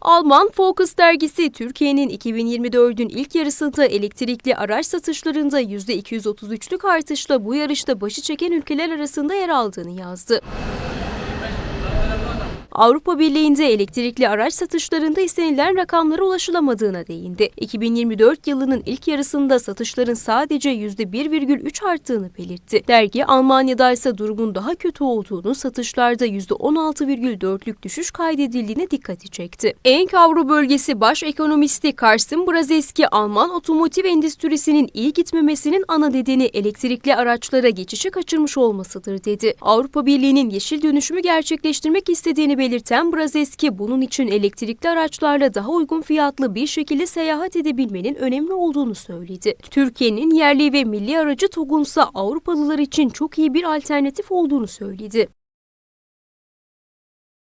Alman Focus dergisi Türkiye'nin 2024'ün ilk yarısında elektrikli araç satışlarında %233'lük artışla bu yarışta başı çeken ülkeler arasında yer aldığını yazdı. Avrupa Birliği'nde elektrikli araç satışlarında istenilen rakamlara ulaşılamadığına değindi. 2024 yılının ilk yarısında satışların sadece %1,3 arttığını belirtti. Dergi Almanya'da ise durumun daha kötü olduğunu, satışlarda %16,4'lük düşüş kaydedildiğine dikkati çekti. Enk Avro bölgesi baş ekonomisti Karsten Brazeski, Alman otomotiv endüstrisinin iyi gitmemesinin ana nedeni elektrikli araçlara geçişi kaçırmış olmasıdır dedi. Avrupa Birliği'nin yeşil dönüşümü gerçekleştirmek istediğini belirten Brazeski, bunun için elektrikli araçlarla daha uygun fiyatlı bir şekilde seyahat edebilmenin önemli olduğunu söyledi. Türkiye'nin yerli ve milli aracı TOG'unsa Avrupalılar için çok iyi bir alternatif olduğunu söyledi.